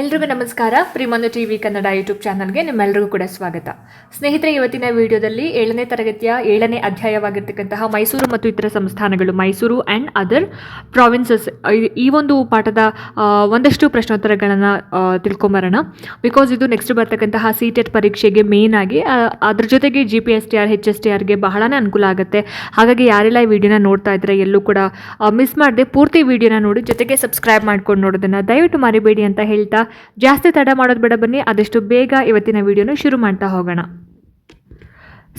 ಎಲ್ರಿಗೂ ನಮಸ್ಕಾರ. ಪ್ರಿಮಂದು ಟಿ ವಿ ಕನ್ನಡ ಯೂಟ್ಯೂಬ್ ಚಾನಲ್ಗೆ ನಿಮ್ಮೆಲ್ಲರಿಗೂ ಕೂಡ ಸ್ವಾಗತ. ಸ್ನೇಹಿತರೆ, ಇವತ್ತಿನ ವಿಡಿಯೋದಲ್ಲಿ ಏಳನೇ ತರಗತಿಯ ಏಳನೇ ಅಧ್ಯಾಯವಾಗಿರ್ತಕ್ಕಂತಹ ಮೈಸೂರು ಮತ್ತು ಇತರ ಸಂಸ್ಥಾನಗಳು, ಮೈಸೂರು ಆ್ಯಂಡ್ ಅದರ್ ಪ್ರಾವಿನ್ಸಸ್. ಈ ಒಂದು ಪಾಠದ ಒಂದಷ್ಟು ಪ್ರಶ್ನೋತ್ತರಗಳನ್ನು ತಿಳ್ಕೊಂಬರೋಣ. ಬಿಕಾಸ್ ಇದು ನೆಕ್ಸ್ಟ್ ಬರ್ತಕ್ಕಂತಹ ಸಿ ಟೆಟ್ ಪರೀಕ್ಷೆಗೆ ಮೇನ್ ಆಗಿ ಅದ್ರ ಜೊತೆಗೆ G P S T R H S T ಆರ್ಗೆ ಬಹಳನೇ ಅನುಕೂಲ ಆಗುತ್ತೆ. ಹಾಗಾಗಿ ಯಾರೆಲ್ಲ ಈ ವಿಡಿಯೋನ ನೋಡ್ತಾ ಇದ್ದರೆ ಎಲ್ಲೂ ಕೂಡ ಮಿಸ್ ಮಾಡದೆ, ಪೂರ್ತಿ ವಿಡಿಯೋನ ನೋಡಿ, ಜೊತೆಗೆ ಸಬ್ಸ್ಕ್ರೈಬ್ ಮಾಡ್ಕೊಂಡು ನೋಡೋದನ್ನು ದಯವಿಟ್ಟು ಮರಿಬೇಡಿ ಅಂತ ಹೇಳ್ತಾ ಜಾಸ್ತಿ ತಡ ಮಾಡೋದು ಬೇಡ ಬನ್ನಿ ಆದಷ್ಟು ಬೇಗ ಇವತ್ತಿನ ವಿಡಿಯೋನ ಶುರು ಮಾಡ್ತಾ ಹೋಗೋಣ.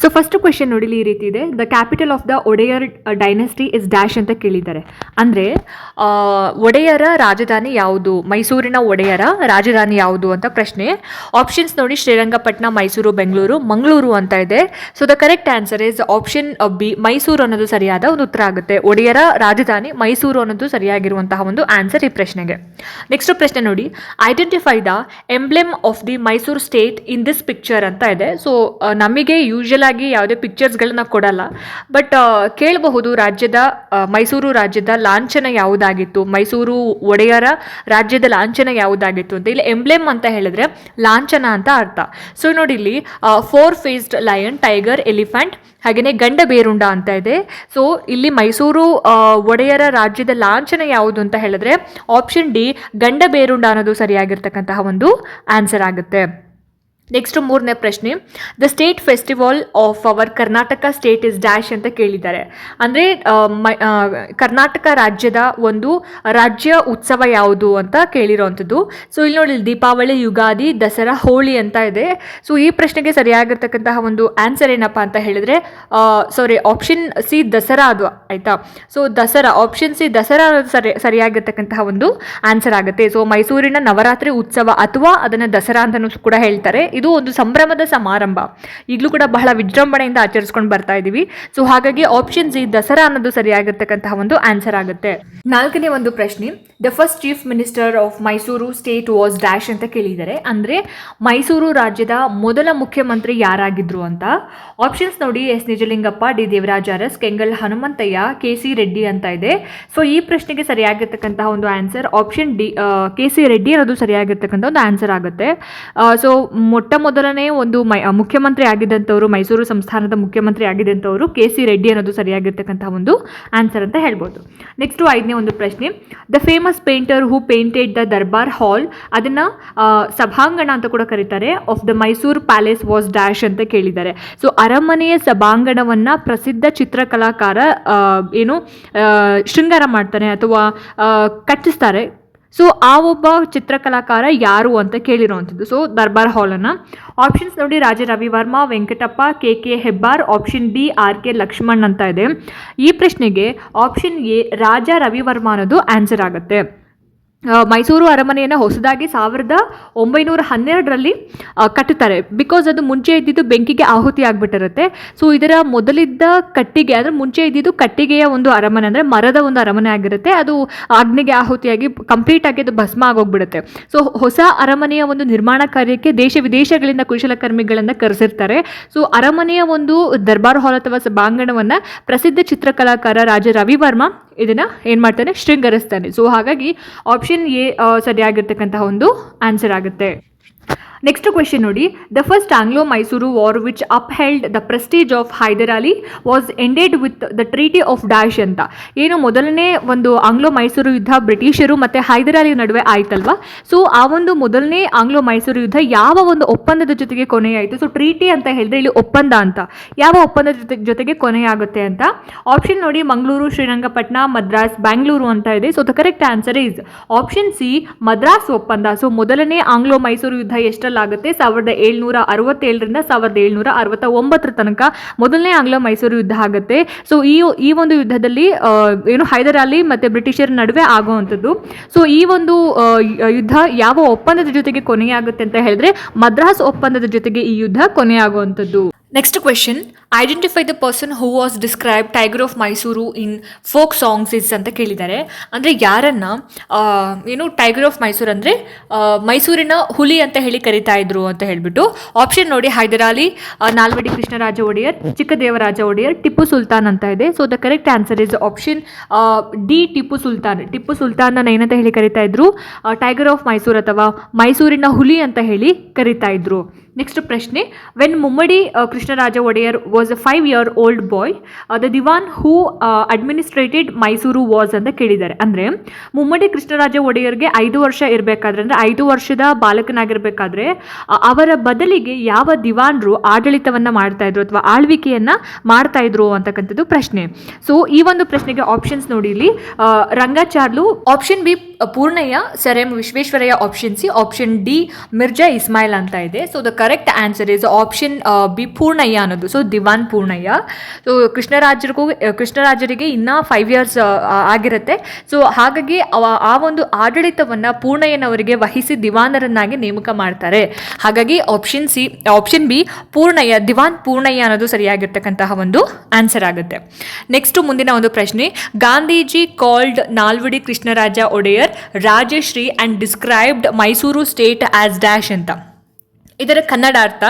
ಸೊ ಫಸ್ಟ್ ಕ್ವೆಶನ್ ನೋಡಿ ಇಲ್ಲಿ ಈ ರೀತಿ ಇದೆ. The capital of the Wodeyar dynasty is dash ಅಂತ ಕೇಳಿದ್ದಾರೆ. ಅಂದರೆ ಒಡೆಯರ ರಾಜಧಾನಿ ಯಾವುದು? ಮೈಸೂರಿನ ಒಡೆಯರ ರಾಜಧಾನಿ ಯಾವುದು ಅಂತ ಪ್ರಶ್ನೆ. ಆಪ್ಷನ್ಸ್ ನೋಡಿ ಶ್ರೀರಂಗಪಟ್ಟಣ ಮೈಸೂರು, ಬೆಂಗಳೂರು, ಮಂಗಳೂರು ಅಂತ ಇದೆ. So the correct answer is option B Mysuru ಅನ್ನೋದು ಸರಿಯಾದ ಒಂದು ಉತ್ತರ ಆಗುತ್ತೆ. ಒಡೆಯರ ರಾಜಧಾನಿ ಮೈಸೂರು ಅನ್ನೋದು ಸರಿಯಾಗಿರುವಂತಹ ಒಂದು ಆನ್ಸರ್ ಈ ಪ್ರಶ್ನೆಗೆ. ನೆಕ್ಸ್ಟ್ ಪ್ರಶ್ನೆ ನೋಡಿ. Identify the emblem of the Mysuru state in this picture ಅಂತ ಇದೆ. ಸೊ ನಮಗೆ ಯೂಶಲ್ ಆಗಿ ಯಾವುದೇ ಪಿಕ್ಚರ್ಸ್ಗಳನ್ನ ಕೊಡಲ್ಲ. ಬಟ್ ಕೇಳಬಹುದು ರಾಜ್ಯದ ಮೈಸೂರು ರಾಜ್ಯದ ಲಾಂಛನ ಯಾವುದಾಗಿತ್ತು? ಮೈಸೂರು ಒಡೆಯರ ರಾಜ್ಯದ ಲಾಂಛನ ಯಾವುದಾಗಿತ್ತು ಅಂತ. ಇಲ್ಲಿ ಎಂಬ್ಲೆಮ್ ಅಂತ ಹೇಳಿದ್ರೆ ಲಾಂಛನ ಅಂತ ಅರ್ಥ. ಸೊ ನೋಡಿ ಇಲ್ಲಿ four faced lion tiger elephant ಹಾಗೆಯೇ ಗಂಡ ಬೇರುಂಡ ಅಂತ ಇದೆ. ಸೊ ಇಲ್ಲಿ ಮೈಸೂರು ಒಡೆಯರ ರಾಜ್ಯದ ಲಾಂಛನ ಯಾವುದು ಅಂತ ಹೇಳಿದ್ರೆ ಆಪ್ಷನ್ ಡಿ ಗಂಡ ಬೇರುಂಡ ಅನ್ನೋದು ಸರಿಯಾಗಿರ್ತಕ್ಕಂತಹ ಒಂದು ಆನ್ಸರ್ ಆಗುತ್ತೆ. ನೆಕ್ಸ್ಟ್ ಮೂರನೇ ಪ್ರಶ್ನೆ the state festival of our Karnataka state is dash ಅಂತ ಕೇಳಿದ್ದಾರೆ. ಅಂದರೆ ಕರ್ನಾಟಕ ರಾಜ್ಯದ ಒಂದು ರಾಜ್ಯ ಉತ್ಸವ ಯಾವುದು ಅಂತ ಕೇಳಿರೋವಂಥದ್ದು ಸೊ ಇಲ್ಲಿ ನೋಡಿ ದೀಪಾವಳಿ, ಯುಗಾದಿ, ದಸರಾ, ಹೋಳಿ ಅಂತ ಇದೆ. ಸೊ ಈ ಪ್ರಶ್ನೆಗೆ ಸರಿಯಾಗಿರ್ತಕ್ಕಂತಹ ಒಂದು ಆನ್ಸರ್ ಏನಪ್ಪ ಅಂತ ಹೇಳಿದ್ರೆ ಸಾರಿ ಆಪ್ಷನ್ ಸಿ ದಸರಾ ಅದು, ಆಯಿತಾ? So Dasara option C Dasara ಸರಿ, ಸರಿಯಾಗಿರ್ತಕ್ಕಂತಹ ಒಂದು ಆನ್ಸರ್ ಆಗುತ್ತೆ. ಸೊ ಮೈಸೂರಿನ ನವರಾತ್ರಿ ಉತ್ಸವ ಅಥವಾ ಅದನ್ನು ದಸರಾ ಅಂತಲೂ ಕೂಡ ಹೇಳ್ತಾರೆ. ಇದು ಒಂದು ಸಂಭ್ರಮದ ಸಮಾರಂಭ. ಈಗಲೂ ಕೂಡ ಬಹಳ ವಿಜೃಂಭಣೆಯಿಂದ ಆಚರಿಸ್ಕೊಂಡು ಬರ್ತಾ ಇದ್ದೀವಿ ಸೊ ಹಾಗಾಗಿ ಆಪ್ಷನ್ ಜಿ ದಸರಾ ಅನ್ನೋದು ಸರಿಯಾಗಿರ್ತಕ್ಕಂತಹ ಒಂದು ಆನ್ಸರ್ ಆಗುತ್ತೆ. ನಾಲ್ಕನೇ ಒಂದು ಪ್ರಶ್ನೆ. The first chief minister of Mysuru state was dash ಅಂತ ಕೇಳಿದ್ದಾರೆ. ಅಂದರೆ ಮೈಸೂರು ರಾಜ್ಯದ ಮೊದಲ ಮುಖ್ಯಮಂತ್ರಿ ಯಾರಾಗಿದ್ರು ಅಂತ. ಆಪ್ಷನ್ಸ್ ನೋಡಿ S Nijalingappa, D Devaraj Urs, Kengal Hanumanthaiah, K C Reddy ಅಂತ ಇದೆ. ಸೊ ಈ ಪ್ರಶ್ನೆಗೆ ಸರಿಯಾಗಿರ್ತಕ್ಕಂತಹ ಒಂದು answer option D K C Reddy ಅನ್ನೋದು ಸರಿಯಾಗಿರ್ತಕ್ಕಂಥ ಒಂದು ಆನ್ಸರ್ ಆಗುತ್ತೆ. ಸೊ ಮೊಟ್ಟ ಮೊದಲನೇ ಒಂದು ಮೈ ಮುಖ್ಯಮಂತ್ರಿ ಆಗಿದ್ದಂಥವರು, ಮೈಸೂರು ಸಂಸ್ಥಾನದ ಮುಖ್ಯಮಂತ್ರಿ ಆಗಿದ್ದಂಥವರು ಕೆ ಸಿ ರೆಡ್ಡಿ ಅನ್ನೋದು ಸರಿಯಾಗಿರ್ತಕ್ಕಂತಹ ಒಂದು ಆನ್ಸರ್ ಅಂತ ಹೇಳ್ಬೋದು. ನೆಕ್ಸ್ಟು ಐದನೇ ಒಂದು ಪ್ರಶ್ನೆ the famous painter who painted the Durbar hall ಅದನ್ನು ಸಭಾಂಗಣ ಅಂತ ಕೂಡ ಕರೀತಾರೆ. Of the Mysuru palace was dash ಅಂತ ಕೇಳಿದ್ದಾರೆ. ಸೊ ಅರಮನೆಯ ಸಭಾಂಗಣವನ್ನು ಪ್ರಸಿದ್ಧ ಚಿತ್ರಕಲಾಕಾರ ಏನು ಶೃಂಗಾರ ಮಾಡ್ತಾನೆ ಅಥವಾ ಕಚ್ಚಿಸ್ತಾರೆ ಸೊ ಆ ಒಬ್ಬ ಚಿತ್ರಕಲಾಕಾರ ಯಾರು ಅಂತ ಕೇಳಿರುವಂಥದ್ದು. ಸೊ ದರ್ಬಾರ್ ಹಾಲನ್ನು ಆಪ್ಷನ್ಸ್ ನೋಡಿ, Raja Ravi Varma Venkatappa, K K Hebbar option B R K Laxman ಅಂತ ಇದೆ. ಈ ಪ್ರಶ್ನೆಗೆ ಆಪ್ಷನ್ ಎ ರಾಜ ರವಿವರ್ಮ ಅನ್ನೋದು ಆನ್ಸರ್ ಆಗುತ್ತೆ. ಮೈಸೂರು ಅರಮನೆಯನ್ನು ಹೊಸದಾಗಿ ಸಾವಿರದ ಒಂಬೈನೂರ ಹನ್ನೆರಡರಲ್ಲಿ ಕಟ್ಟುತ್ತಾರೆ. ಬಿಕಾಸ್ ಅದು ಮುಂಚೆ ಇದ್ದಿದ್ದು ಬೆಂಕಿಗೆ ಆಹುತಿ ಆಗಿಬಿಟ್ಟಿರುತ್ತೆ. ಸೊ ಇದರ ಮೊದಲಿದ್ದ ಕಟ್ಟಿಗೆ, ಅಂದರೆ ಮುಂಚೆ ಇದ್ದಿದ್ದು ಕಟ್ಟಿಗೆಯ ಒಂದು ಅರಮನೆ, ಅಂದರೆ ಮರದ ಒಂದು ಅರಮನೆ ಆಗಿರುತ್ತೆ. ಅದು ಅಗ್ನಿಗೆ ಆಹುತಿಯಾಗಿ ಕಂಪ್ಲೀಟ್ ಆಗಿ ಅದು ಭಸ್ಮ ಆಗೋಗ್ಬಿಡುತ್ತೆ. ಸೊ ಹೊಸ ಅರಮನೆಯ ಒಂದು ನಿರ್ಮಾಣ ಕಾರ್ಯಕ್ಕೆ ದೇಶ ವಿದೇಶಗಳಿಂದ ಕುಶಲಕರ್ಮಿಗಳನ್ನು ಕರೆಸಿರ್ತಾರೆ. ಸೊ ಅರಮನೆಯ ಒಂದು ದರ್ಬಾರ್ ಹಾಲ್ ಅಥವಾ ಸಭಾಂಗಣವನ್ನು ಪ್ರಸಿದ್ಧ ಚಿತ್ರಕಲಾಕಾರ ರಾಜ ರವಿವರ್ಮ ಇದನ್ನು ಏನು ಮಾಡ್ತಾನೆ ಶೃಂಗರಿಸ್ತಾನೆ. ಸೊ ಹಾಗಾಗಿ ಆಪ್ಷನ್ ಎ ಸರಿಯಾಗಿರ್ತಕ್ಕಂತಹ ಒಂದು ಆನ್ಸರ್ ಆಗುತ್ತೆ. ನೆಕ್ಸ್ಟ್ ಕ್ವೆಶನ್ ನೋಡಿ. The first Anglo Mysuru war which upheld the prestige of Hyder Ali was ended with the treaty of dash ಅಂತ. ಏನು ಮೊದಲನೇ ಒಂದು ಆಂಗ್ಲೋ ಮೈಸೂರು ಯುದ್ಧ ಬ್ರಿಟಿಷರು ಮತ್ತು ಹೈದರ್ ಅಲಿ ನಡುವೆ ಆಯ್ತಲ್ವಾ? ಸೊ ಆ ಒಂದು ಮೊದಲನೇ ಆಂಗ್ಲೋ ಮೈಸೂರು ಯುದ್ಧ ಯಾವ ಒಂದು ಒಪ್ಪಂದದ ಜೊತೆಗೆ ಕೊನೆಯಾಯಿತು? ಸೊ ಟ್ರೀಟಿ ಅಂತ ಹೇಳಿದ್ರೆ ಇಲ್ಲಿ ಒಪ್ಪಂದ ಅಂತ. ಯಾವ ಒಪ್ಪಂದದ ಜೊತೆ, ಜೊತೆಗೆ ಕೊನೆಯಾಗುತ್ತೆ ಅಂತ? ಆಪ್ಷನ್ ನೋಡಿ ಮಂಗಳೂರು ಶ್ರೀರಂಗಪಟ್ಟಣ ಮದ್ರಾಸ್ ಬ್ಯಾಂಗ್ಳೂರು ಅಂತ ಇದೆ. So the correct answer is option C Madras ಒಪ್ಪಂದ. ಸೊ ಮೊದಲನೇ ಆಂಗ್ಲೋ ಮೈಸೂರು ಯುದ್ಧ ಎಷ್ಟರಲ್ಲಾಗುತ್ತೆ ಸಾವಿರದ ಏಳ್ನೂರ ಅರವತ್ತೇಳರಿಂದ ಸಾವಿರದ ಏಳ್ನೂರ ಅರವತ್ತ ಒಂಬತ್ತರ ತನಕ ಮೊದಲನೇ ಆಂಗ್ಲ ಮೈಸೂರು ಯುದ್ಧ ಆಗುತ್ತೆ. ಸೊ ಈ ಈ ಒಂದು ಯುದ್ಧದಲ್ಲಿ ಏನು ಹೈದರ್ ಅಲಿ ಮತ್ತು ಬ್ರಿಟಿಷರ ನಡುವೆ ಆಗುವಂಥದ್ದು. ಸೊ ಈ ಒಂದು ಯುದ್ಧ ಯಾವ ಒಪ್ಪಂದದ ಜೊತೆಗೆ ಕೊನೆಯಾಗುತ್ತೆ ಅಂತ ಹೇಳಿದ್ರೆ ಮದ್ರಾಸ್ ಒಪ್ಪಂದದ ಜೊತೆಗೆ ಈ ಯುದ್ಧ ಕೊನೆಯಾಗುವಂಥದ್ದು. Next question identify the person who was describe tiger of Mysuru in folk songs is ಅಂತ ಕೇಳಿದ್ದಾರೆ. ಅಂದರೆ ಯಾರನ್ನು ಏನು ಟೈಗರ್ ಆಫ್ ಮೈಸೂರು ಅಂದರೆ ಮೈಸೂರಿನ ಹುಲಿ ಅಂತ ಹೇಳಿ ಕರಿತಾ ಇದ್ರು ಅಂತ ಹೇಳಿಬಿಟ್ಟು ಆಪ್ಷನ್ ನೋಡಿ ಹೈದರಾಲಿ ನಾಲ್ವಡಿ ಕೃಷ್ಣರಾಜ ಒಡೆಯರ್, ಚಿಕ್ಕದೇವರಾಜ ಒಡೆಯರ್, ಟಿಪ್ಪು ಸುಲ್ತಾನ್ ಅಂತ ಇದೆ. So the correct answer is option D Tipu Sultan. Tipu Sultan ಏನಂತ ಹೇಳಿ ಕರಿತಾ ಇದ್ರು? ಟೈಗರ್ ಆಫ್ ಮೈಸೂರು ಅಥವಾ ಮೈಸೂರಿನ ಹುಲಿ ಅಂತ ಹೇಳಿ ಕರಿತಾ ಇದ್ರು. ನೆಕ್ಸ್ಟ್ ಪ್ರಶ್ನೆ when Mummadi Krishnaraja Wodeyar a five year old boy the Dewan who administrated Mysuru was ಅಂತ ಕೇಳಿದ್ದಾರೆ. ಅಂದರೆ ಮುಮ್ಮಡಿ ಕೃಷ್ಣರಾಜ ಒಡೆಯರ್ಗೆ ಐದು ವರ್ಷ ಇರಬೇಕಾದ್ರೆ, ಅಂದರೆ ಐದು ವರ್ಷದ ಬಾಲಕನಾಗಿರ್ಬೇಕಾದ್ರೆ ಅವರ ಬದಲಿಗೆ ಯಾವ ದಿವಾನ್ರು ಆಡಳಿತವನ್ನು ಮಾಡ್ತಾ ಇದ್ರು ಅಥವಾ ಆಳ್ವಿಕೆಯನ್ನು ಮಾಡ್ತಾ ಇದ್ರು ಅಂತಕ್ಕಂಥದ್ದು ಪ್ರಶ್ನೆ. ಸೊ ಈ ಒಂದು ಪ್ರಶ್ನೆಗೆ ಆಪ್ಷನ್ಸ್ ನೋಡಿ ಇಲ್ಲಿ. Rangacharlu option B Purnaiah sir M Visvesvaraya option C option D Mirza Ismail ಅಂತ ಇದೆ. So the correct answer is option B Purnaiah ಅನ್ನೋದು. ಸೊ ದಿವಾನ್ ಪೂರ್ಣಯ್ಯ. ಸೊ ಕೃಷ್ಣರಾಜರಿಗೂ ಕೃಷ್ಣರಾಜರಿಗೆ ಇನ್ನೂ ಫೈವ್ ಇಯರ್ಸ್ ಆಗಿರುತ್ತೆ. ಸೊ ಹಾಗಾಗಿ ಆ ಒಂದು ಆಡಳಿತವನ್ನು ಪೂರ್ಣಯ್ಯನವರಿಗೆ ವಹಿಸಿ ದಿವಾನರನ್ನಾಗಿ ನೇಮಕ ಮಾಡ್ತಾರೆ. ಹಾಗಾಗಿ option C option B Purnaiah, Diwan Purnaiah ಅನ್ನೋದು ಸರಿಯಾಗಿರ್ತಕ್ಕಂತಹ ಒಂದು ಆನ್ಸರ್ ಆಗುತ್ತೆ. ನೆಕ್ಸ್ಟ್ ಮುಂದಿನ ಒಂದು ಪ್ರಶ್ನೆ. Gandhiji called Nalvadi Krishnaraja Wadiyar Rajashri and described Mysuru state as dash ಅಂತ. ಇದರ ಕನ್ನಡ ಅರ್ಥ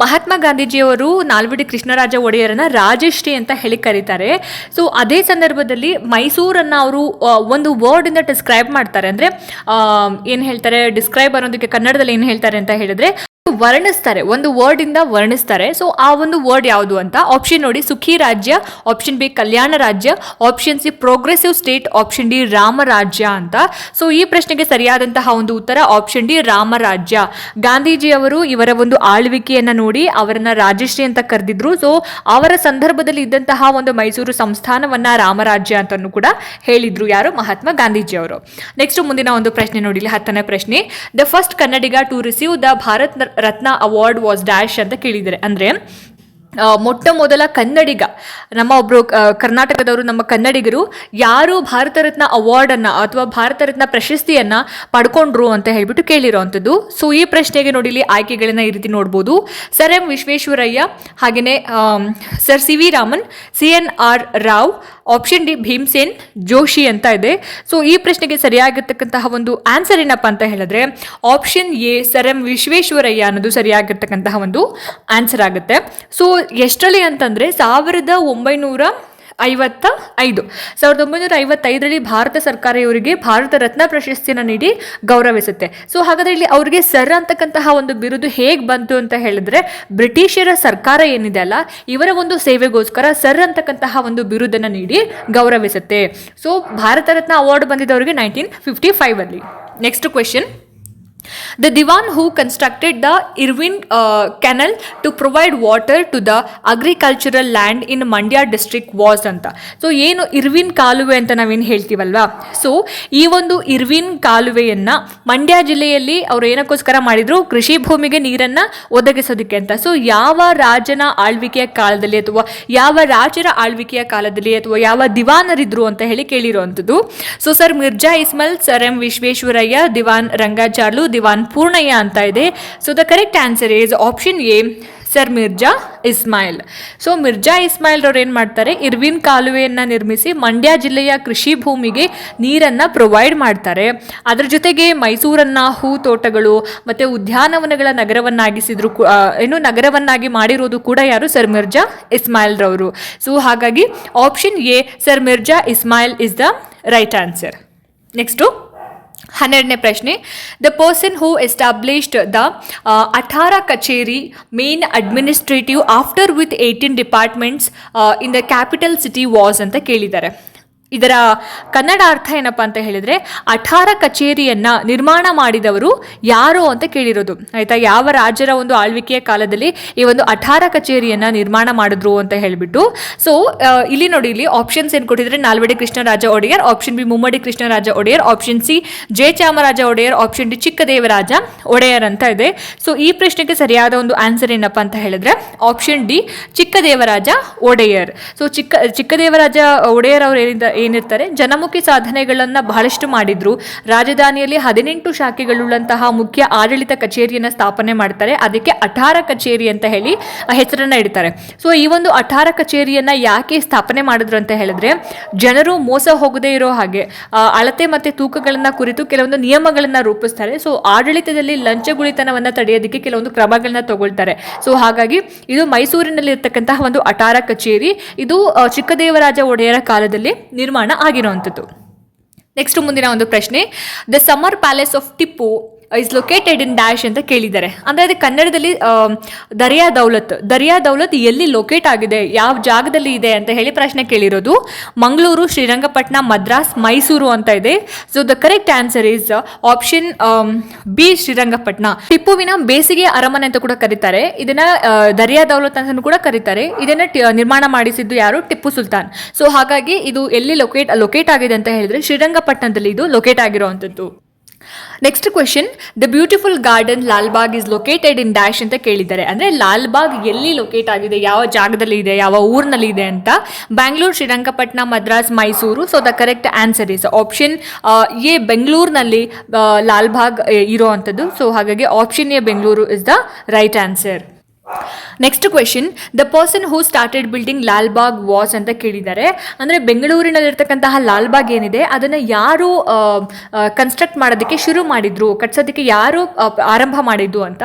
ಮಹಾತ್ಮ ಗಾಂಧೀಜಿಯವರು ನಾಲ್ವಡಿ ಕೃಷ್ಣರಾಜ ಒಡೆಯರನ್ನ ರಾಜಶ್ರೀ ಅಂತ ಹೇಳಿ ಕರೀತಾರೆ. ಸೊ ಅದೇ ಸಂದರ್ಭದಲ್ಲಿ ಮೈಸೂರನ್ನು ಅವರು ಒಂದು ವರ್ಡಿಂದ ಡಿಸ್ಕ್ರೈಬ್ ಮಾಡ್ತಾರೆ. ಅಂದರೆ ಏನು ಹೇಳ್ತಾರೆ? ಡಿಸ್ಕ್ರೈಬ್ ಅನ್ನೋದಕ್ಕೆ ಕನ್ನಡದಲ್ಲಿ ಏನು ಹೇಳ್ತಾರೆ ಅಂತ ಹೇಳಿದ್ರೆ ವರ್ಣಿಸ್ತಾರೆ, ಒಂದು ವರ್ಡ್ ಇಂದ ವರ್ಣಿಸ್ತಾರೆ. ಸೊ ಆ ಒಂದು ವರ್ಡ್ ಯಾವುದು ಅಂತ? ಆಪ್ಷನ್ ನೋಡಿ, ಸುಖಿ ರಾಜ್ಯ ಆಪ್ಷನ್ ಬಿ ಕಲ್ಯಾಣ ರಾಜ್ಯ option C progressive state option D Ramarajya ಅಂತ. ಸೊ ಈ ಪ್ರಶ್ನೆಗೆ ಸರಿಯಾದಂತಹ ಒಂದು ಉತ್ತರ ಆಪ್ಷನ್ ಡಿ ರಾಮರಾಜ್ಯ ಗಾಂಧೀಜಿಯವರು ಇವರ ಒಂದು ಆಳ್ವಿಕೆಯನ್ನು ನೋಡಿ ಅವರನ್ನ ರಾಜಶ್ರೀ ಅಂತ ಕರೆದಿದ್ರು. ಸೊ ಅವರ ಸಂದರ್ಭದಲ್ಲಿ ಇದ್ದಂತಹ ಒಂದು ಮೈಸೂರು ಸಂಸ್ಥಾನವನ್ನ ರಾಮರಾಜ್ಯ ಅಂತಲೂ ಕೂಡ ಹೇಳಿದ್ರು ಯಾರು? ಮಹಾತ್ಮ ಗಾಂಧೀಜಿಯವರು ನೆಕ್ಸ್ಟ್ ಮುಂದಿನ ಒಂದು ಪ್ರಶ್ನೆ ನೋಡಿ, ಇಲ್ಲಿ ಹತ್ತನೇ ಪ್ರಶ್ನೆ. The first Kannadiga to receive the Bharat Ratna award was dash ಅಂತ ಕೇಳಿದ್ದಾರೆ. ಅಂದ್ರೆ ಮೊಟ್ಟ ಮೊದಲ ಕನ್ನಡಿಗ, ನಮ್ಮ ಒಬ್ಬರು ಕರ್ನಾಟಕದವರು ನಮ್ಮ ಕನ್ನಡಿಗರು, ಯಾರು ಭಾರತ ರತ್ನ ಅವಾರ್ಡನ್ನು ಅಥವಾ ಭಾರತ ರತ್ನ ಪ್ರಶಸ್ತಿಯನ್ನು ಪಡ್ಕೊಂಡ್ರು ಅಂತ ಹೇಳ್ಬಿಟ್ಟು ಕೇಳಿರೋವಂಥದ್ದು ಸೊ ಈ ಪ್ರಶ್ನೆಗೆ ನೋಡಿ ಇಲ್ಲಿ ಆಯ್ಕೆಗಳನ್ನ ಈ ರೀತಿ ನೋಡ್ಬೋದು. ಸರ್ ಎಂ ವಿಶ್ವೇಶ್ವರಯ್ಯ ಹಾಗೆಯೇ sir C V Raman, C N R Rao, option D Bhimsen, Joshi ಅಂತ ಇದೆ. ಸೊ ಈ ಪ್ರಶ್ನೆಗೆ ಸರಿಯಾಗಿರ್ತಕ್ಕಂತಹ ಒಂದು ಆನ್ಸರ್ ಏನಪ್ಪ ಅಂತ ಹೇಳಿದ್ರೆ, option A sir M Visvesvaraya ಅನ್ನೋದು ಸರಿಯಾಗಿರ್ತಕ್ಕಂತಹ ಒಂದು ಆನ್ಸರ್ ಆಗುತ್ತೆ. ಸೊ ಎಷ್ಟರಲ್ಲಿ ಅಂತಂದರೆ ಸಾವಿರದ ಒಂಬೈನೂರ ಐವತ್ತ ಐದು. ಸಾವಿರದ ಒಂಬೈನೂರ ಐವತ್ತೈದರಲ್ಲಿ ಭಾರತ ಸರ್ಕಾರ ಇವರಿಗೆ ಭಾರತ ರತ್ನ ಪ್ರಶಸ್ತಿಯನ್ನು ನೀಡಿ ಗೌರವಿಸುತ್ತೆ. ಸೊ ಹಾಗಾದರೆ ಇಲ್ಲಿ ಅವರಿಗೆ ಸರ್ ಅಂತಕ್ಕಂತಹ ಒಂದು ಬಿರುದು ಹೇಗೆ ಬಂತು ಅಂತ ಹೇಳಿದ್ರೆ, ಬ್ರಿಟಿಷರ ಸರ್ಕಾರ ಏನಿದೆ ಅಲ್ಲ, ಇವರ ಒಂದು ಸೇವೆಗೋಸ್ಕರ ಸರ್ ಅಂತಕ್ಕಂತಹ ಒಂದು ಬಿರುದನ್ನು ನೀಡಿ ಗೌರವಿಸುತ್ತೆ. ಸೊ ಭಾರತ ರತ್ನ ಅವಾರ್ಡ್ ಬಂದಿದ್ದವರಿಗೆ nineteen fifty ಫೈವಲ್ಲಿ next question The Diwan who constructed the Irwin uh, Canal to provide water to the agricultural land in Mandya district was ಅಂತ ಸೊ ಏನು ಇರ್ವಿನ್ ಕಾಲುವೆ ಅಂತ ನಾವೇನು ಹೇಳ್ತೀವಲ್ವಾ? ಸೊ ಈ ಒಂದು ಇರ್ವಿನ್ ಕಾಲುವೆಯನ್ನ ಮಂಡ್ಯ ಜಿಲ್ಲೆಯಲ್ಲಿ ಅವರು ಏನಕ್ಕೋಸ್ಕರ ಮಾಡಿದ್ರು? ಕೃಷಿ ಭೂಮಿಗೆ ನೀರನ್ನ ಒದಗಿಸೋದಕ್ಕೆ ಅಂತ. ಸೊ ಯಾವ ರಾಜನ ಆಳ್ವಿಕೆಯ ಕಾಲದಲ್ಲಿ ಅಥವಾ ಯಾವ ರಾಜರ ಆಳ್ವಿಕೆಯ ಕಾಲದಲ್ಲಿ ಅಥವಾ ಯಾವ ದಿವಾನರಿದ್ರು ಅಂತ ಹೇಳಿ ಕೇಳಿರುವಂಥದ್ದು. So sir Mirza Ismail sir M Visvesvaraya Diwan Rangacharlu Diwan Purnaiah ಅಂತ ಇದೆ. So the correct answer is option A sir Mirza Ismail so Mirza Ismail ಅವ್ರು ಏನು ಮಾಡ್ತಾರೆ? ಇರ್ವಿನ್ ಕಾಲುವೆಯನ್ನು ನಿರ್ಮಿಸಿ ಮಂಡ್ಯ ಜಿಲ್ಲೆಯ ಕೃಷಿ ಭೂಮಿಗೆ ನೀರನ್ನು ಪ್ರೊವೈಡ್ ಮಾಡ್ತಾರೆ. ಅದ್ರ ಜೊತೆಗೆ ಮೈಸೂರನ್ನು ಹೂ ತೋಟಗಳು ಮತ್ತು ಉದ್ಯಾನವನಗಳ ನಗರವನ್ನಾಗಿಸಿದ್ರು ಏನು ನಗರವನ್ನಾಗಿ ಮಾಡಿರೋದು ಕೂಡ ಯಾರು? ಸರ್ ಮಿರ್ಜಾ ಇಸ್ಮಾಯಿಲ್ ರವರು. ಸೊ ಹಾಗಾಗಿ option A sir Mirza Ismail is the right answer next ಹನ್ನೆರಡನೇ ಪ್ರಶ್ನೆ. The person who established the Attara Kacheri main administrative after with eighteen departments in the capital city was ಅಂತ ಕೇಳಿದ್ದಾರೆ. ಇದರ ಕನ್ನಡ ಅರ್ಥ ಏನಪ್ಪ ಅಂತ ಹೇಳಿದರೆ ಅಠಾರ ಕಚೇರಿಯನ್ನು ನಿರ್ಮಾಣ ಮಾಡಿದವರು ಯಾರು ಅಂತ ಕೇಳಿರೋದು. ಆಯಿತಾ? ಯಾವ ರಾಜರ ಒಂದು ಆಳ್ವಿಕೆಯ ಕಾಲದಲ್ಲಿ ಈ ಒಂದು ಅಠಾರ ಕಚೇರಿಯನ್ನು ನಿರ್ಮಾಣ ಮಾಡಿದ್ರು ಅಂತ ಹೇಳಿಬಿಟ್ಟು. ಸೊ ಇಲ್ಲಿ ನೋಡಿ, ಇಲ್ಲಿ ಆಪ್ಷನ್ಸ್ ಏನು ಕೊಟ್ಟಿದ್ರೆ Nalvadi Krishnaraja Wadiyar option B Mummadi Krishnaraja Wadiyar option C J Chamaraja Wadiyar option D Chikkadevaraja Wadiyar ಅಂತ ಇದೆ. ಸೊ ಈ ಪ್ರಶ್ನೆಗೆ ಸರಿಯಾದ ಒಂದು ಆನ್ಸರ್ ಏನಪ್ಪ ಅಂತ ಹೇಳಿದ್ರೆ option D Chikkadevaraja Wadiyar. So Chikka, Chikkadevaraja Wadiyar ಅವರು ಏನಿದ ಏನಿರ್ತಾರೆ? ಜನಮುಖಿ ಸಾಧನೆಗಳನ್ನು ಬಹಳಷ್ಟು ಮಾಡಿದ್ರು. ರಾಜಧಾನಿಯಲ್ಲಿ ಹದಿನೆಂಟು ಶಾಖೆಗಳುಳ್ಳಂತಹ ಮುಖ್ಯ ಆಡಳಿತ ಕಚೇರಿಯನ್ನು ಸ್ಥಾಪನೆ ಮಾಡ್ತಾರೆ. ಅದಕ್ಕೆ ಅಠಾರ ಕಚೇರಿ ಅಂತ ಹೇಳಿ ಹೆಸರನ್ನ ಇಡ್ತಾರೆ. ಸೊ ಈ ಒಂದು ಅಠಾರ ಕಚೇರಿಯನ್ನ ಯಾಕೆ ಸ್ಥಾಪನೆ ಮಾಡಿದ್ರು ಅಂತ ಹೇಳಿದ್ರೆ, ಜನರು ಮೋಸ ಹೋಗದೇ ಇರೋ ಹಾಗೆ ಅಳತೆ ಮತ್ತೆ ತೂಕಗಳನ್ನ ಕುರಿತು ಕೆಲವೊಂದು ನಿಯಮಗಳನ್ನ ರೂಪಿಸ್ತಾರೆ. ಸೊ ಆಡಳಿತದಲ್ಲಿ ಲಂಚಗುಳಿತನವನ್ನ ತಡೆಯೋದಕ್ಕೆ ಕೆಲವೊಂದು ಕ್ರಮಗಳನ್ನ ತಗೊಳ್ತಾರೆ. ಸೊ ಹಾಗಾಗಿ ಇದು ಮೈಸೂರಿನಲ್ಲಿ ಇರ್ತಕ್ಕಂತಹ ಒಂದು ಅಠಾರ ಕಚೇರಿ. ಇದು ಚಿಕ್ಕದೇವರಾಜ ಒಡೆಯರ ಕಾಲದಲ್ಲಿ ನಿರ್ಮಾಣ ಆಗಿರುವಂಥದ್ದು. ನೆಕ್ಸ್ಟ್ ಮುಂದಿನ ಒಂದು ಪ್ರಶ್ನೆ the summer palace of Tipu is located in dash ಅಂತ ಕೇಳಿದ್ದಾರೆ. ಅಂದರೆ ಅದು ಕನ್ನಡದಲ್ಲಿ ದರಿಯಾ ದೌಲತ್. ದರಿಯಾ ದೌಲತ್ ಎಲ್ಲಿ ಲೊಕೇಟ್ ಆಗಿದೆ, ಯಾವ ಜಾಗದಲ್ಲಿ ಇದೆ ಅಂತ ಹೇಳಿ ಪ್ರಶ್ನೆ ಕೇಳಿರೋದು. ಮಂಗಳೂರು ಶ್ರೀರಂಗಪಟ್ಟಣ ಮದ್ರಾಸ್, ಮೈಸೂರು ಅಂತ ಇದೆ. So the correct answer is option B Srirangapatna ಟಿಪ್ಪುವಿನ ಬೇಸಿಗೆ ಅರಮನೆ ಅಂತ ಕೂಡ ಕರೀತಾರೆ. ಇದನ್ನ ದರಿಯಾ ದೌಲತ್ ಅಂತ ಕೂಡ ಕರೀತಾರೆ. ಇದನ್ನ ನಿರ್ಮಾಣ ಮಾಡಿಸಿದ್ದು ಯಾರು? ಟಿಪ್ಪು ಸುಲ್ತಾನ್. ಸೊ ಹಾಗಾಗಿ ಇದು ಎಲ್ಲಿ ಲೊಕೇಟ್ ಲೊಕೇಟ್ ಆಗಿದೆ ಅಂತ ಹೇಳಿದ್ರೆ ಶ್ರೀರಂಗಪಟ್ಟಣದಲ್ಲಿ ಇದು ಲೊಕೇಟ್ ಆಗಿರುವಂಥದ್ದು. Next question the beautiful garden Lalbagh is located in dash ಅಂತ ಕೇಳಿದ್ದಾರೆ. ಅಂದರೆ ಲಾಲ್ಬಾಗ್ ಎಲ್ಲಿ ಲೊಕೇಟ್ ಆಗಿದೆ, ಯಾವ ಜಾಗದಲ್ಲಿ ಇದೆ, ಯಾವ ಊರಿನಲ್ಲಿ ಇದೆ ಅಂತ Bangalore Srirangapatna Madras Mysuru so the correct answer is option A ಬೆಂಗಳೂರಿನಲ್ಲಿ ಲಾಲ್ಬಾಗ್ ಇರೋ ಅಂಥದ್ದು ಸೊ ಹಾಗಾಗಿ option A Bengaluru is the right answer next question the person who started building Lalbagh was ಅಂತ ಕೇಳಿದ್ದಾರೆ. ಅಂದರೆ ಬೆಂಗಳೂರಿನಲ್ಲಿರ್ತಕ್ಕಂತಹ ಲಾಲ್ಬಾಗ್ ಏನಿದೆ, ಅದನ್ನು ಯಾರು ಕನ್ಸ್ಟ್ರಕ್ಟ್ ಮಾಡೋದಕ್ಕೆ ಶುರು ಮಾಡಿದ್ರು, ಕಟ್ಸೋದಕ್ಕೆ ಯಾರು ಆರಂಭ ಮಾಡಿದ್ದು ಅಂತ.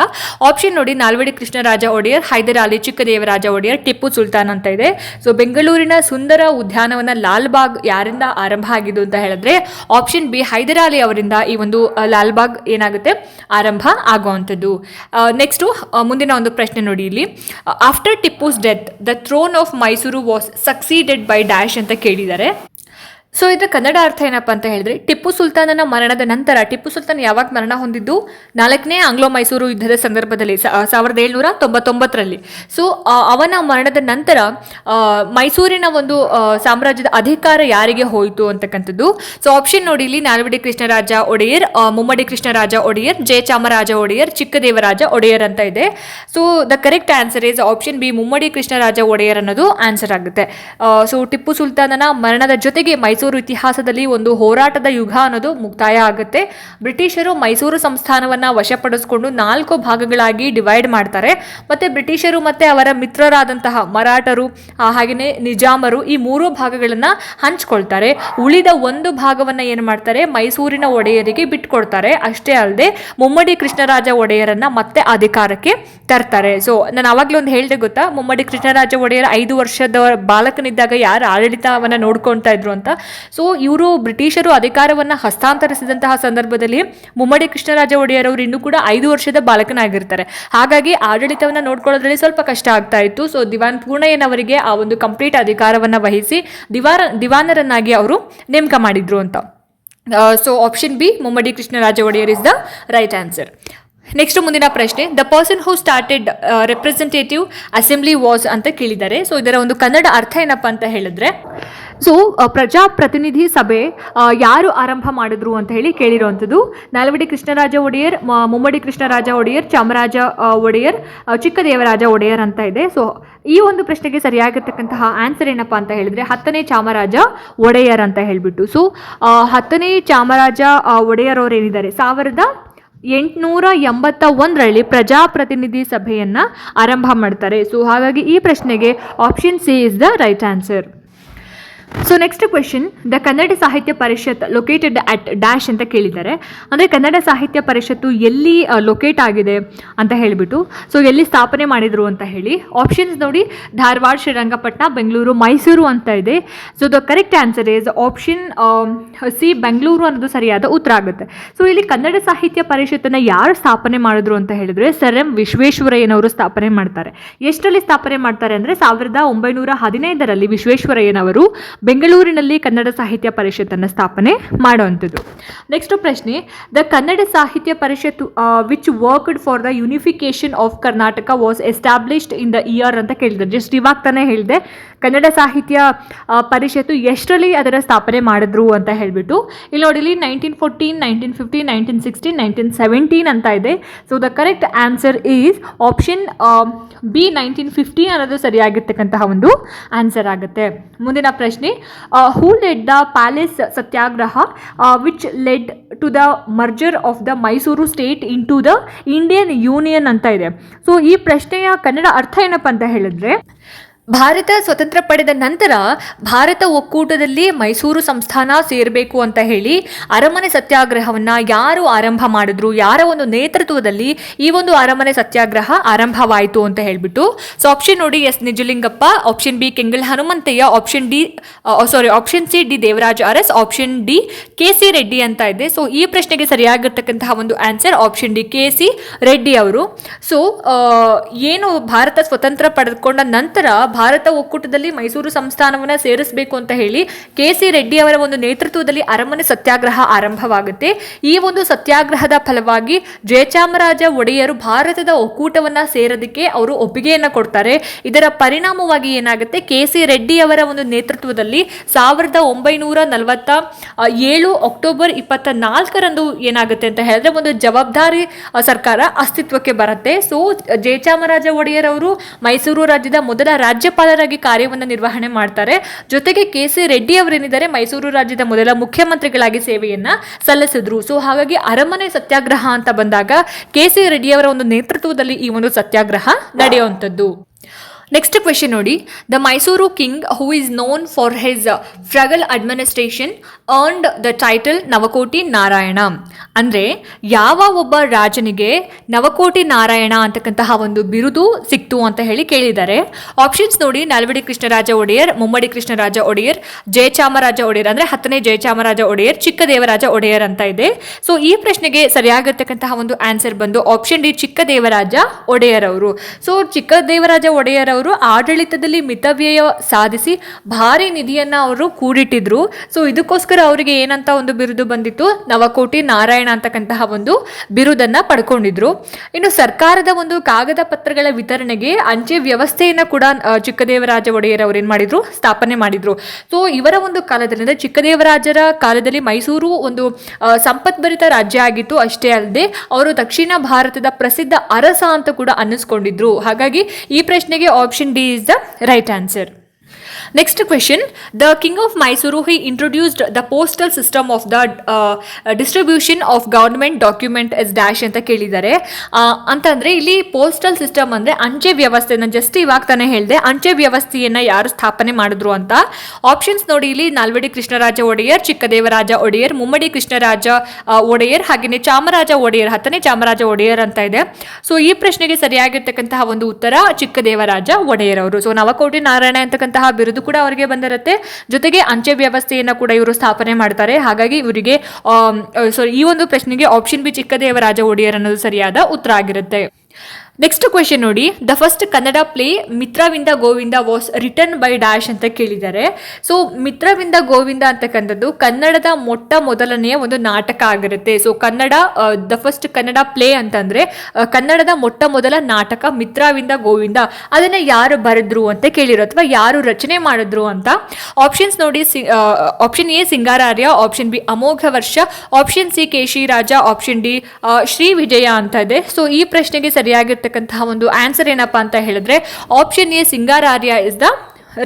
ಆಪ್ಷನ್ ನೋಡಿ, ನಾಲ್ವಡಿ ಕೃಷ್ಣರಾಜ ಒಡೆಯರ್, ಹೈದರ್ ಅಲಿ ಚಿಕ್ಕದೇವರಾಜ ಒಡೆಯರ್, ಟಿಪ್ಪು ಸುಲ್ತಾನ್ ಅಂತ ಇದೆ. ಸೊ ಬೆಂಗಳೂರಿನ ಸುಂದರ ಉದ್ಯಾನವನ ಲಾಲ್ಬಾಗ್ ಯಾರಿಂದ ಆರಂಭ ಆಗಿದ್ದು ಅಂತ ಹೇಳಿದ್ರೆ ಆಪ್ಷನ್ ಬಿ ಹೈದರ್ ಅಲಿ ಅವರಿಂದ ಈ ಒಂದು ಲಾಲ್ಬಾಗ್ ಏನಾಗುತ್ತೆ, ಆರಂಭ ಆಗುವಂಥದ್ದು. ನೆಕ್ಸ್ಟು ಮುಂದಿನ ಒಂದು ಪ್ರಶ್ನೆ ನೋಡಿ. ಇಲ್ಲಿ after Tipu's death the throne of Mysuru was succeeded by dash ಅಂತ ಕೇಳಿದ್ದಾರೆ. ಸೊ ಇದರ ಕನ್ನಡ ಅರ್ಥ ಏನಪ್ಪ ಅಂತ ಹೇಳಿದ್ರೆ, ಟಿಪ್ಪು ಸುಲ್ತಾನನ ಮರಣದ ನಂತರ, ಟಿಪ್ಪು ಸುಲ್ತಾನ್ ಯಾವಾಗ ಮರಣ ಹೊಂದಿದ್ದು? ನಾಲ್ಕನೇ ಆಂಗ್ಲೋ ಮೈಸೂರು ಯುದ್ಧದ ಸಂದರ್ಭದಲ್ಲಿ ಸಾವಿರದ ಏಳ್ನೂರ ತೊಂಬತ್ತೊಂಬತ್ತರಲ್ಲಿ. ಸೊ ಅವನ ಮರಣದ ನಂತರ ಮೈಸೂರಿನ ಒಂದು ಸಾಮ್ರಾಜ್ಯದ ಅಧಿಕಾರ ಯಾರಿಗೆ ಹೋಯಿತು ಅಂತಕ್ಕಂಥದ್ದು? ಸೊ ಆಪ್ಷನ್ ನೋಡಿ ಇಲ್ಲಿ, ನಾಲ್ವಡಿ ಕೃಷ್ಣರಾಜ ಒಡೆಯರ್ ಮುಮ್ಮಡಿ ಕೃಷ್ಣರಾಜ ಒಡೆಯರ್ ಜಯಚಾಮರಾಜ ಒಡೆಯರ್, ಚಿಕ್ಕದೇವರಾಜ ಒಡೆಯರ್ ಅಂತ ಇದೆ. So the correct answer is option B Mummadi Krishnaraja Wodeyar ಅನ್ನೋದು ಆನ್ಸರ್ ಆಗುತ್ತೆ. ಸೊ ಟಿಪ್ಪು ಸುಲ್ತಾನನ ಮರಣದ ಜೊತೆಗೆ ಮೈಸೂರು ಇತಿಹಾಸದಲ್ಲಿ ಒಂದು ಹೋರಾಟದ ಯುಗ ಅನ್ನೋದು ಮುಕ್ತಾಯ ಆಗುತ್ತೆ. ಬ್ರಿಟಿಷರು ಮೈಸೂರು ಸಂಸ್ಥಾನವನ್ನ ವಶಪಡಿಸಿಕೊಂಡು ನಾಲ್ಕು ಭಾಗಗಳಾಗಿ ಡಿವೈಡ್ ಮಾಡ್ತಾರೆ. ಮತ್ತೆ ಬ್ರಿಟಿಷರು ಮತ್ತೆ ಅವರ ಮಿತ್ರರಾದಂತಹ ಮರಾಠರು ಹಾಗೆಯೇ ನಿಜಾಮರು ಈ ಮೂರು ಭಾಗಗಳನ್ನ ಹಂಚ್ಕೊಳ್ತಾರೆ. ಉಳಿದ ಒಂದು ಭಾಗವನ್ನ ಏನು ಮಾಡ್ತಾರೆ? ಮೈಸೂರಿನ ಒಡೆಯರಿಗೆ ಬಿಟ್ಕೊಡ್ತಾರೆ. ಅಷ್ಟೇ ಅಲ್ಲದೆ ಮುಮ್ಮಡಿ ಕೃಷ್ಣರಾಜ ಒಡೆಯರನ್ನ ಮತ್ತೆ ಅಧಿಕಾರಕ್ಕೆ ತರ್ತಾರೆ. ಸೊ ನಾನು ಅವಾಗಲೇ ಒಂದು ಹೇಳಿದೆ ಗೊತ್ತಾ? ಮುಮ್ಮಡಿ ಕೃಷ್ಣರಾಜ ಒಡೆಯರ ಐದು ವರ್ಷದ ಬಾಲಕನಿದ್ದಾಗ ಯಾರು ಆಡಳಿತವನ್ನು ನೋಡ್ಕೊಳ್ತಾ ಇದ್ರು ಅಂತ? ಸೊ ಇವರು ಬ್ರಿಟಿಷರು ಅಧಿಕಾರವನ್ನು ಹಸ್ತಾಂತರಿಸಿದಂತಹ ಸಂದರ್ಭದಲ್ಲಿ ಮುಮ್ಮಡಿ ಕೃಷ್ಣರಾಜ ಒಡೆಯರ್ ಅವರು ಇನ್ನೂ ಕೂಡ ಐದು ವರ್ಷದ ಬಾಲಕನಾಗಿರ್ತಾರೆ. ಹಾಗಾಗಿ ಆಡಳಿತವನ್ನು ನೋಡ್ಕೊಳ್ಳೋದ್ರಲ್ಲಿ ಸ್ವಲ್ಪ ಕಷ್ಟ ಆಗ್ತಾ ಇತ್ತು. ಸೊ ದಿವಾನ್ ಪೂರ್ಣಯ್ಯನವರಿಗೆ ಆ ಒಂದು ಕಂಪ್ಲೀಟ್ ಅಧಿಕಾರವನ್ನು ವಹಿಸಿ ದಿವಾರ, ದಿವಾನರನ್ನಾಗಿ ಅವರು ನೇಮಕ ಮಾಡಿದ್ರು ಅಂತ. So option B Mummadi Krishnaraja Wadiyar is the right answer next ಮುಂದಿನ ಪ್ರಶ್ನೆ the person who started representative assembly was ಅಂತ ಕೇಳಿದ್ದಾರೆ. ಸೊ ಇದರ ಒಂದು ಕನ್ನಡ ಅರ್ಥ ಏನಪ್ಪ ಅಂತ ಹೇಳಿದ್ರೆ ಸೊ ಪ್ರಜಾಪ್ರತಿನಿಧಿ ಸಭೆ ಯಾರು ಆರಂಭ ಮಾಡಿದ್ರು ಅಂತ ಹೇಳಿ ಕೇಳಿರುವಂಥದ್ದು. ನಾಲ್ವಡಿ ಕೃಷ್ಣರಾಜ ಒಡೆಯರ್ ಮುಮ್ಮಡಿ ಕೃಷ್ಣರಾಜ ಒಡೆಯರ್, ಚಾಮರಾಜ ಒಡೆಯರ್ ಚಿಕ್ಕದೇವರಾಜ ಒಡೆಯರ್ ಅಂತ ಇದೆ. ಸೊ ಈ ಒಂದು ಪ್ರಶ್ನೆಗೆ ಸರಿಯಾಗಿರ್ತಕ್ಕಂತಹ ಆನ್ಸರ್ ಏನಪ್ಪ ಅಂತ ಹೇಳಿದ್ರೆ, ಹತ್ತನೇ ಚಾಮರಾಜ ಒಡೆಯರ್ ಅಂತ ಹೇಳಿಬಿಟ್ಟು. ಸೊ ಹತ್ತನೇ ಚಾಮರಾಜ ಒಡೆಯರ್ ಅವರು ಏನಿದ್ದಾರೆ? ಸಾವಿರದ ಎಂಟುನೂರ ಎಂಬತ್ತ ಒಂದರಲ್ಲಿ ಪ್ರಜಾಪ್ರತಿನಿಧಿ ಸಭೆಯನ್ನು ಆರಂಭ ಮಾಡ್ತಾರೆ. ಸೊ ಹಾಗಾಗಿ ಈ ಪ್ರಶ್ನೆಗೆ option C is the right answer so next question the Kannada Sahitya Parishat located at dash ಅಂತ ಕೇಳಿದ್ದಾರೆ. ಅಂದರೆ ಕನ್ನಡ ಸಾಹಿತ್ಯ ಪರಿಷತ್ತು ಎಲ್ಲಿ ಲೊಕೇಟ್ ಆಗಿದೆ ಅಂತ ಹೇಳಿಬಿಟ್ಟು ಸೊ ಎಲ್ಲಿ ಸ್ಥಾಪನೆ ಮಾಡಿದರು ಅಂತ ಹೇಳಿ ಆಪ್ಷನ್ಸ್ ನೋಡಿ, ಧಾರವಾಡ ಶ್ರೀರಂಗಪಟ್ಟಣ ಬೆಂಗಳೂರು, ಮೈಸೂರು ಅಂತ ಇದೆ. So the correct answer is option C, Bengaluru ಅನ್ನೋದು ಸರಿಯಾದ ಉತ್ತರ ಆಗುತ್ತೆ. ಸೊ ಇಲ್ಲಿ ಕನ್ನಡ ಸಾಹಿತ್ಯ ಪರಿಷತ್ತನ್ನು ಯಾರು ಸ್ಥಾಪನೆ ಮಾಡಿದ್ರು ಅಂತ ಹೇಳಿದ್ರೆ, ಸರ್ ಎಂ ವಿಶ್ವೇಶ್ವರಯ್ಯನವರು ಸ್ಥಾಪನೆ ಮಾಡ್ತಾರೆ. ಎಷ್ಟರಲ್ಲಿ ಸ್ಥಾಪನೆ ಮಾಡ್ತಾರೆ ಅಂದರೆ, ಸಾವಿರದ ಒಂಬೈನೂರ ಹದಿನೈದರಲ್ಲಿ ವಿಶ್ವೇಶ್ವರಯ್ಯನವರು ಬೆಂಗಳೂರಿನಲ್ಲಿ ಕನ್ನಡ ಸಾಹಿತ್ಯ ಪರಿಷತ್ತನ್ನು ಸ್ಥಾಪನೆ ಮಾಡುವಂಥದ್ದು. ನೆಕ್ಸ್ಟ್ ಪ್ರಶ್ನೆ the Kannada Sahitya Parishat which worked for the unification of Karnataka was established in the year ಅಂತ ಕೇಳಿದ್ದಾರೆ ಜಸ್ಟ್ ಇವಾಗ ತಾನೇ ಹೇಳಿದೆ ಕನ್ನಡ ಸಾಹಿತ್ಯ ಪರಿಷತ್ತು ಎಷ್ಟರಲ್ಲಿ ಅದರ ಸ್ಥಾಪನೆ ಮಾಡಿದ್ರು ಅಂತ ಹೇಳಿಬಿಟ್ಟು, ಇಲ್ಲಿ ನೋಡಿಲಿ nineteen fourteen nineteen fifteen nineteen sixteen nineteen seventeen ಅಂತ ಇದೆ. So the correct answer is option B nineteen fifteen ಅನ್ನೋದು ಸರಿಯಾಗಿರ್ತಕ್ಕಂತಹ ಒಂದು ಆನ್ಸರ್ ಆಗುತ್ತೆ. ಮುಂದಿನ ಪ್ರಶ್ನೆ ಪ್ರಶ್ನೆ who led the palace satyagraha which led to the merger of the Mysuru state into the Indian union ಅಂತ ಇದೆ. ಸೊ ಈ ಪ್ರಶ್ನೆಯ ಕನ್ನಡ ಅರ್ಥ ಏನಪ್ಪ ಅಂತ ಹೇಳಿದ್ರೆ ಭಾರತ ಸ್ವತಂತ್ರ ಪಡೆದ ನಂತರ ಭಾರತ ಒಕ್ಕೂಟದಲ್ಲಿ ಮೈಸೂರು ಸಂಸ್ಥಾನ ಸೇರಬೇಕು ಅಂತ ಹೇಳಿ ಅರಮನೆ ಸತ್ಯಾಗ್ರಹವನ್ನು ಯಾರು ಆರಂಭ ಮಾಡಿದ್ರು, ಯಾರ ಒಂದು ನೇತೃತ್ವದಲ್ಲಿ ಈ ಒಂದು ಅರಮನೆ ಸತ್ಯಾಗ್ರಹ ಆರಂಭವಾಯಿತು ಅಂತ ಹೇಳ್ಬಿಟ್ಟು ಸೊ ಆಪ್ಷನ್ ನೋಡಿ S Nijalingappa option B Kengal Hanumanthaiah option D sorry option C D Devaraj Urs option D K C Reddy ಅಂತ ಇದೆ. ಸೊ ಈ ಪ್ರಶ್ನೆಗೆ ಸರಿಯಾಗಿರ್ತಕ್ಕಂತಹ ಒಂದು answer option D K C Reddy ಅವರು. ಸೊ ಏನು ಭಾರತ ಸ್ವತಂತ್ರ ಪಡೆದುಕೊಂಡ ನಂತರ ಭಾರತ ಒಕ್ಕೂಟದಲ್ಲಿ ಮೈಸೂರು ಸಂಸ್ಥಾನವನ್ನು ಸೇರಿಸಬೇಕು ಅಂತ ಹೇಳಿ ಕೆ ಸಿ ರೆಡ್ಡಿ ಅವರ ಒಂದು ನೇತೃತ್ವದಲ್ಲಿ ಅರಮನೆ ಸತ್ಯಾಗ್ರಹ ಆರಂಭವಾಗುತ್ತೆ. ಈ ಒಂದು ಸತ್ಯಾಗ್ರಹದ ಫಲವಾಗಿ ಜಯಚಾಮರಾಜ ಒಡೆಯರು ಭಾರತದ ಒಕ್ಕೂಟವನ್ನ ಸೇರೋದಕ್ಕೆ ಅವರು ಒಪ್ಪಿಗೆಯನ್ನ ಕೊಡ್ತಾರೆ. ಇದರ ಪರಿಣಾಮವಾಗಿ ಏನಾಗುತ್ತೆ? ಕೆ ಸಿ ರೆಡ್ಡಿ ಅವರ ಒಂದು ನೇತೃತ್ವದಲ್ಲಿ ಸಾವಿರದ ಒಂಬೈನೂರ ನಲವತ್ತ ಏಳು ಅಕ್ಟೋಬರ್ ಇಪ್ಪತ್ತ ನಾಲ್ಕರಂದು ಏನಾಗುತ್ತೆ ಅಂತ ಹೇಳಿದ್ರೆ ಒಂದು ಜವಾಬ್ದಾರಿ ಸರ್ಕಾರ ಅಸ್ತಿತ್ವಕ್ಕೆ ಬರುತ್ತೆ. ಸೊ, ಜಯಚಾಮರಾಜ ಒಡೆಯರ್ ಅವರು ಮೈಸೂರು ರಾಜ್ಯದ ಮೊದಲ ರಾಜ್ಯಪಾಲರಾಗಿ ಕಾರ್ಯವನ್ನು ನಿರ್ವಹಣೆ ಮಾಡ್ತಾರೆ. ಜೊತೆಗೆ ಕೆ ಸಿ ರೆಡ್ಡಿ ಅವರೇನಿದ್ದಾರೆ? ಮೈಸೂರು ರಾಜ್ಯದ ಮೊದಲ ಮುಖ್ಯಮಂತ್ರಿಗಳಾಗಿ ಸೇವೆಯನ್ನ ಸಲ್ಲಿಸಿದ್ರು. ಸೊ, ಹಾಗಾಗಿ ಅರಮನೆ ಸತ್ಯಾಗ್ರಹ ಅಂತ ಬಂದಾಗ ಕೆ ಸಿ ರೆಡ್ಡಿ ಅವರ ಒಂದು ನೇತೃತ್ವದಲ್ಲಿ ಈ ಒಂದು ಸತ್ಯಾಗ್ರಹ ನಡೆಯುವಂಥದ್ದು. ನೆಕ್ಸ್ಟ್ ಕ್ವೆಶನ್ ನೋಡಿ. The Mysuru king who is known for his frugal administration earned the title Navakoti Narayana ಅಂದರೆ ಯಾವ ಒಬ್ಬ ರಾಜನಿಗೆ ನವಕೋಟಿ ನಾರಾಯಣ ಅಂತಕ್ಕಂತಹ ಒಂದು ಬಿರುದು ಸಿಕ್ತು ಅಂತ ಹೇಳಿ ಕೇಳಿದ್ದಾರೆ. ಆಪ್ಷನ್ಸ್ ನೋಡಿ. ನಾಲ್ವಡಿ ಕೃಷ್ಣರಾಜ ಒಡೆಯರ್, ಮುಮ್ಮಡಿ ಕೃಷ್ಣರಾಜ ಒಡೆಯರ್, ಜಯಚಾಮರಾಜ ಒಡೆಯರ್ ಅಂದರೆ ಹತ್ತನೇ ಜಯಚಾಮರಾಜ ಒಡೆಯರ್, ಚಿಕ್ಕದೇವರಾಜ ಒಡೆಯರ್ ಅಂತ ಇದೆ. ಸೊ ಈ ಪ್ರಶ್ನೆಗೆ ಸರಿಯಾಗಿರ್ತಕ್ಕಂತಹ ಒಂದು ಆನ್ಸರ್ ಬಂದು ಆಪ್ಷನ್ ಡಿ ಚಿಕ್ಕದೇವರಾಜ ಒಡೆಯರ್ ಅವರು ಸೊ ಚಿಕ್ಕದೇವರಾಜ ಒಡೆಯರ್ ಅವರು ಆಡಳಿತದಲ್ಲಿ ಮಿತವ್ಯಯ ಸಾಧಿಸಿ ಭಾರಿ ನಿಧಿಯನ್ನ ಅವರು ಕೂಡಿಟ್ಟಿದ್ರು. ಸೊ ಇದಕ್ಕೋಸ್ಕರ ಅವರಿಗೆ ಏನಂತ ಒಂದು ಬಿರುದು ಬಂದಿತ್ತು? ನವಕೋಟಿ ನಾರಾಯಣ ಅಂತಕ್ಕಂತಹ ಒಂದು ಬಿರುದನ್ನ ಪಡ್ಕೊಂಡಿದ್ರು. ಇನ್ನು ಸರ್ಕಾರದ ಒಂದು ಕಾಗದ ಪತ್ರಗಳ ವಿತರಣೆಗೆ ಅಂಚೆ ವ್ಯವಸ್ಥೆಯನ್ನ ಕೂಡ ಚಿಕ್ಕದೇವರಾಜ ಒಡೆಯರ್ ಅವರು ಏನ್ ಮಾಡಿದ್ರು? ಸ್ಥಾಪನೆ ಮಾಡಿದ್ರು. ಸೊ ಇವರ ಒಂದು ಕಾಲದಲ್ಲಿ ಅಂದ್ರೆ ಚಿಕ್ಕದೇವರಾಜರ ಕಾಲದಲ್ಲಿ ಮೈಸೂರು ಒಂದು ಸಂಪತ್ಭರಿತ ರಾಜ್ಯ ಆಗಿತ್ತು. ಅಷ್ಟೇ ಅಲ್ಲದೆ ಅವರು ದಕ್ಷಿಣ ಭಾರತದ ಪ್ರಸಿದ್ಧ ಅರಸ ಅಂತ ಕೂಡ ಅನ್ನಿಸ್ಕೊಂಡಿದ್ರು. ಹಾಗಾಗಿ ಈ ಪ್ರಶ್ನೆಗೆ option D is the right answer next question the king of Mysuru he introduced the postal system of the distribution of government documents dash ಅಂತ ಕೇಳಿದ್ದಾರೆ. ಅಂತಂದರೆ ಇಲ್ಲಿ ಪೋಸ್ಟಲ್ ಸಿಸ್ಟಮ್ ಅಂದರೆ ಅಂಚೆ ವ್ಯವಸ್ಥೆ ನಾನು ಜಸ್ಟ್ ಇವಾಗ ತಾನೇ ಹೇಳಿದೆ, ಅಂಚೆ ವ್ಯವಸ್ಥೆಯನ್ನ ಯಾರು ಸ್ಥಾಪನೆ ಮಾಡಿದ್ರು ಅಂತ. ಆಪ್ಷನ್ಸ್ ನೋಡಿ ಇಲ್ಲಿ ನಾಲ್ವಡಿ ಕೃಷ್ಣರಾಜ ಒಡೆಯರ್, ಚಿಕ್ಕದೇವರಾಜ ಒಡೆಯರ್, ಮುಮ್ಮಡಿ ಕೃಷ್ಣರಾಜ ಒಡೆಯರ್ ಹಾಗೆಯೇ ಚಾಮರಾಜ ಒಡೆಯರ್, ಹತ್ತನೇ ಚಾಮರಾಜ ಒಡೆಯರ್ ಅಂತ ಇದೆ. ಸೊ ಈ ಪ್ರಶ್ನೆಗೆ ಸರಿಯಾಗಿರ್ತಕ್ಕಂತಹ ಒಂದು ಉತ್ತರ ಚಿಕ್ಕದೇವರಾಜ ಒಡೆಯರ್ ಅವರು ಸೊ ನವಕೋಟಿ ನಾರಾಯಣ ಅಂತಕ್ಕಂತಹ ಬಿರುದು ಕೂಡ ಅವರಿಗೆ ಬಂದಿರುತ್ತೆ. ಜೊತೆಗೆ ಅಂಚೆ ವ್ಯವಸ್ಥೆಯನ್ನ ಕೂಡ ಇವರು ಸ್ಥಾಪನೆ ಮಾಡ್ತಾರೆ. ಹಾಗಾಗಿ ಇವರಿಗೆ ಸಾರಿ ಈ ಒಂದು ಪ್ರಶ್ನೆಗೆ ಆಪ್ಷನ್ ಬಿ ಚಿಕ್ಕದೇವರಾಜ ಒಡೆಯರ್ ಅನ್ನೋದು ಸರಿಯಾದ ಉತ್ತರ ಆಗಿರುತ್ತೆ. ನೆಕ್ಸ್ಟ್ ಕ್ವೆಶನ್ ನೋಡಿ. The first Kannada play Mitravinda Govinda was written by dash ಅಂತ ಕೇಳಿದ್ದಾರೆ. ಸೊ ಮಿತ್ರವಿಂದ ಗೋವಿಂದ ಅಂತಕ್ಕಂಥದ್ದು ಕನ್ನಡದ ಮೊಟ್ಟ ಮೊದಲನೆಯ ಒಂದು ನಾಟಕ ಆಗಿರುತ್ತೆ. So Kannada the first Kannada play ಅಂತಂದ್ರೆ ಕನ್ನಡದ ಮೊಟ್ಟ ಮೊದಲ ನಾಟಕ ಮಿತ್ರವಿಂದ ಗೋವಿಂದ ಅದನ್ನ ಯಾರು ಬರೆದ್ರು ಅಂತ ಕೇಳಿರೋ ಅಥವಾ ಯಾರು ರಚನೆ ಮಾಡಿದ್ರು ಅಂತ ಆಪ್ಷನ್ಸ್ ನೋಡಿ option A Singararya option B Amoghavarsha option C Keshiraja option D Sri Vijaya ಅಂತ ಇದೆ. ಸೊ ಈ ಪ್ರಶ್ನೆಗೆ ಸರಿಯಾಗಿರ್ತಕ್ಕಂತಹ ಒಂದು ಆನ್ಸರ್ ಏನಪ್ಪಾ ಅಂತ ಹೇಳಿದ್ರೆ option A Singararya is the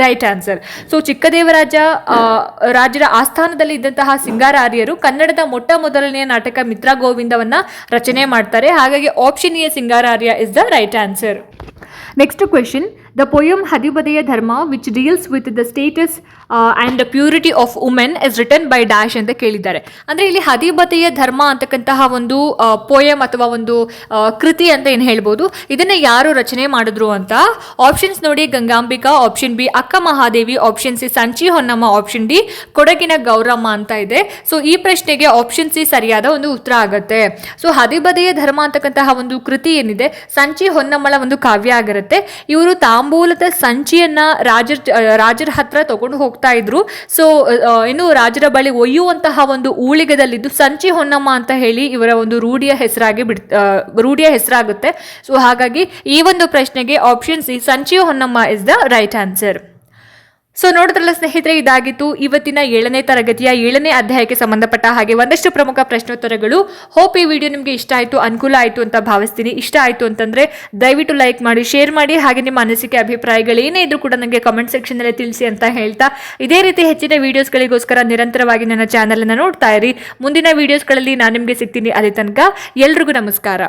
right answer so Chikkadevaraja ರಾಜರ ಆಸ್ಥಾನದಲ್ಲಿ ಇದ್ದಂತಹ ಸಿಂಗಾರಾರ್ಯರು ಕನ್ನಡದ ಮೊಟ್ಟ ಮೊದಲನೆಯ ನಾಟಕ ಮಿತ್ರ ಗೋವಿಂದವನ್ನ ರಚನೆ ಮಾಡ್ತಾರೆ. ಹಾಗಾಗಿ option A Singararya is the right answer next question the poem Hadibadeya Dharma which deals with the status and the purity of women is written by dash ಅಂತ ಕೇಳಿದ್ದಾರೆ. ಅಂದರೆ ಇಲ್ಲಿ ಹದಿಬತೆಯ ಧರ್ಮ ಅಂತಕ್ಕಂತಹ ಒಂದು ಪೋಯಮ್ ಅಥವಾ ಒಂದು ಕೃತಿ ಅಂತ ಏನು ಹೇಳ್ಬೋದು? ಇದನ್ನು ಯಾರು ರಚನೆ ಮಾಡಿದ್ರು ಅಂತ? ಆಪ್ಷನ್ಸ್ ನೋಡಿ Gangambika option B Akka Mahadevi option C Sanchi Honnamma option D ಕೊಡಗಿನ ಗೌರಮ್ಮ ಅಂತ ಇದೆ. ಸೊ ಈ ಪ್ರಶ್ನೆಗೆ ಆಪ್ಷನ್ ಸಿ ಸರಿಯಾದ ಒಂದು ಉತ್ತರ ಆಗುತ್ತೆ. ಸೊ ಹದಿಬದೆಯ ಧರ್ಮ ಅಂತಕ್ಕಂತಹ ಒಂದು ಕೃತಿ ಏನಿದೆ? ಸಂಚಿ ಹೊನ್ನಮ್ಮಳ ಒಂದು ಕಾವ್ಯ ಆಗಿರುತ್ತೆ. ಇವರು ತಾಂಬೂಲದ ಸಂಚಿಯನ್ನ ರಾಜರ ರಾಜರ ಹತ್ರ ತಗೊಂಡು ಹೋಗ್ತಾ ಇದ್ರು. ಸೊ ಇನ್ನು ರಾಜರ ಬಳಿ ಒಯ್ಯುವಂತಹ ಒಂದು ಊಳಿಗದಲ್ಲಿದ್ದು ಸಂಚಿ ಹೊನ್ನಮ್ಮ ಅಂತ ಹೇಳಿ ಇವರ ಒಂದು ರೂಢಿಯ ಹೆಸರಾಗಿ ಬಿಡ್ ರೂಢಿಯ ಹೆಸರಾಗುತ್ತೆ. ಸೊ ಹಾಗಾಗಿ ಈ ಒಂದು ಪ್ರಶ್ನೆಗೆ option C Sanchi Honnamma is the right answer so ನೋಡಿದ್ರಲ್ಲ ಸ್ನೇಹಿತರೆ ಇದಾಗಿತ್ತು ಇವತ್ತಿನ ಏಳನೇ ತರಗತಿಯ ಏಳನೇ ಅಧ್ಯಾಯಕ್ಕೆ ಸಂಬಂಧಪಟ್ಟ ಹಾಗೆ ಒಂದಷ್ಟು ಪ್ರಮುಖ ಪ್ರಶ್ನೋತ್ತರಗಳು. ಹೋಪ್ ಈ ವಿಡಿಯೋ ನಿಮಗೆ ಇಷ್ಟ ಆಯಿತು, ಅನುಕೂಲ ಆಯಿತು ಅಂತ ಭಾವಿಸ್ತೀನಿ. ಇಷ್ಟ ಆಯಿತು ಅಂತಂದ್ರೆ ದಯವಿಟ್ಟು ಲೈಕ್ ಮಾಡಿ ಶೇರ್ ಮಾಡಿ, ಹಾಗೆ ನಿಮ್ಮ ಅನಿಸಿಕೆ, ಅಭಿಪ್ರಾಯಗಳು ಏನೇ ಇದ್ರೂ ಕೂಡ ನನಗೆ ಕಮೆಂಟ್ ಸೆಕ್ಷನಲ್ಲಿ ತಿಳಿಸಿ ಅಂತ ಹೇಳ್ತಾ ಇದೇ ರೀತಿ ಹೆಚ್ಚಿನ ವೀಡಿಯೋಸ್ಗಳಿಗೋಸ್ಕರ ನಿರಂತರವಾಗಿ ನನ್ನ ಚಾನಲನ್ನು ನೋಡ್ತಾ ಇರಿ. ಮುಂದಿನ ವೀಡಿಯೋಸ್ಗಳಲ್ಲಿ ನಾನು ನಿಮಗೆ ಸಿಗ್ತೀನಿ ಅದೇ ತನಕ. ಎಲ್ರಿಗೂ ನಮಸ್ಕಾರ.